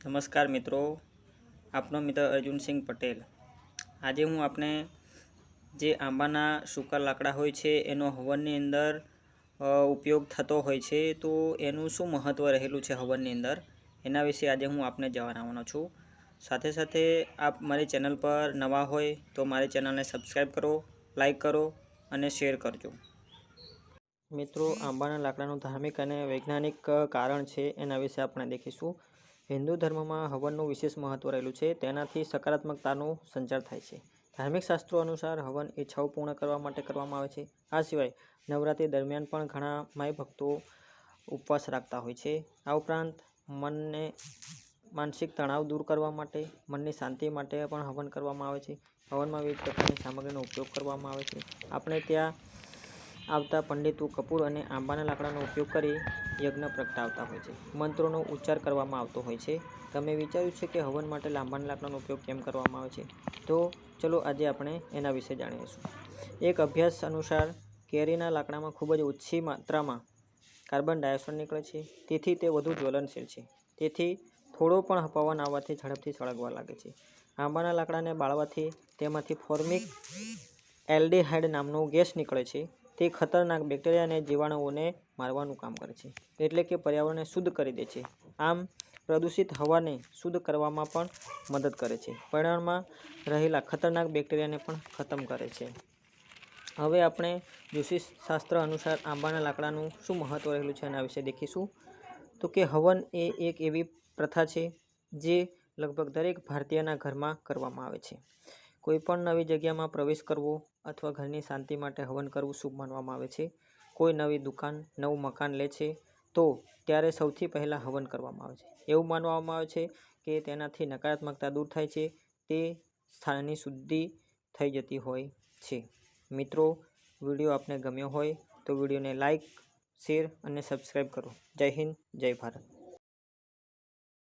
નમસ્કાર મિત્રો, આપનો મિત્ર અર્જુનસિંહ પટેલ. આજે હું આપને જે આંબાના સૂકા લાકડા હોય છે, એનો હવનની અંદર ઉપયોગ થતો હોય છે, તો એનું શું મહત્ત્વ રહેલું છે હવનની અંદર? એના વિશે આજે હું આપને જણાવવાનો છું. સાથે સાથે આપ મારી ચેનલ પર નવા હોય, તો મારી ચેનલને સબસ્ક્રાઈબ કરો, લાઈક કરો અને શેર કરજો. મિત્રો, આંબાના લાકડાનું ધાર્મિક અને વૈજ્ઞાનિક કારણ છે, એના વિશે આપણે દેખીશું. હિન્દુ ધર્મમાં હવનનું વિશેષ મહત્વ રહેલું છે, તેનાથી સકારાત્મકતાનો સંચાર થાય છે. ધાર્મિક શાસ્ત્રો અનુસાર હવન ઈચ્છાઓ પૂર્ણ કરવા માટે કરવામાં આવે છે. આ સિવાય, નવરાત્રિ દરમિયાન પણ ઘણા માય ભક્તો ઉપવાસ રાખતા હોય છે. આ ઉપરાંત, મનને માનસિક તણાવ દૂર કરવા માટે, મનની શાંતિ માટે પણ હવન કરવામાં આવે છે. હવનમાં વિવિધ પ્રકારની સામગ્રીનો ઉપયોગ કરવામાં આવે છે. આપણે ત્યાં આવતા પંડિતો કપૂર અને આંબાના લાકડાનો ઉપયોગ કરી યજ્ઞ પ્રગટાવતા હોય છે. મંત્રોનો ઉચ્ચાર કરવામાં આવતો હોય છે. તમે વિચાર્યું છે કે હવન માટે લાંબાના લાકડાનો ઉપયોગ કેમ કરવામાં આવે છે? તો ચલો આજે આપણે એના વિશે જાણીશું એક અભ્યાસ અનુસાર કેરીના લાકડામાં ખૂબ જ ઓછી માત્રામાં કાર્બન ડાયોક્સાઇડ નીકળે છે. તેથી તે વધુ જ્વલનશીલ છે. તેથી થોડો પણ પવન આવવાથી ઝડપથી સળગવા લાગે છે. આંબાના લાકડાને બાળવાથી તેમાંથી ફોર્મિક એલ્ડિહાઇડ નામનો ગેસ નીકળે છે. તે ખતરનાક બેક્ટેરિયા અને જીવાણુઓને મારવાનું કામ કરે છે, એટલે કે પર્યાવરણને શુદ્ધ કરી દે છે. આમ, પ્રદૂષિત હવાને શુદ્ધ કરવામાં પણ મદદ કરે છે. પર્યાવરણમાં રહેલા ખતરનાક બેક્ટેરિયાને પણ ખતમ કરે છે. હવે આપણે જ્યોતિષ શાસ્ત્ર અનુસાર આંબાના લાકડાનું શું મહત્ત્વ રહેલું છે એના વિશે દેખીશું. તો કે હવન એ એક એવી પ્રથા છે, જે લગભગ દરેક ભારતીયના ઘરમાં કરવામાં આવે છે. કોઈ પણ નવી જગ્યામાં પ્રવેશ કરવો અથવા ઘરની શાંતિ માટે હવન કરવું શુભ માનવામાં આવે છે. કોઈ નવી દુકાન, નવું મકાન લે છે, તો ત્યારે સૌથી પહેલાં હવન કરવામાં આવે છે. એવું માનવામાં આવે છે કે તેનાથી નકારાત્મકતા દૂર થાય છે, તે સ્થાનની શુદ્ધિ થઈ જતી હોય છે. મિત્રો, વીડિયો આપને ગમ્યો હોય તો વિડીયોને લાઈક, શેર અને સબસ્ક્રાઈબ કરો. જય હિન્દ, જય ભારત.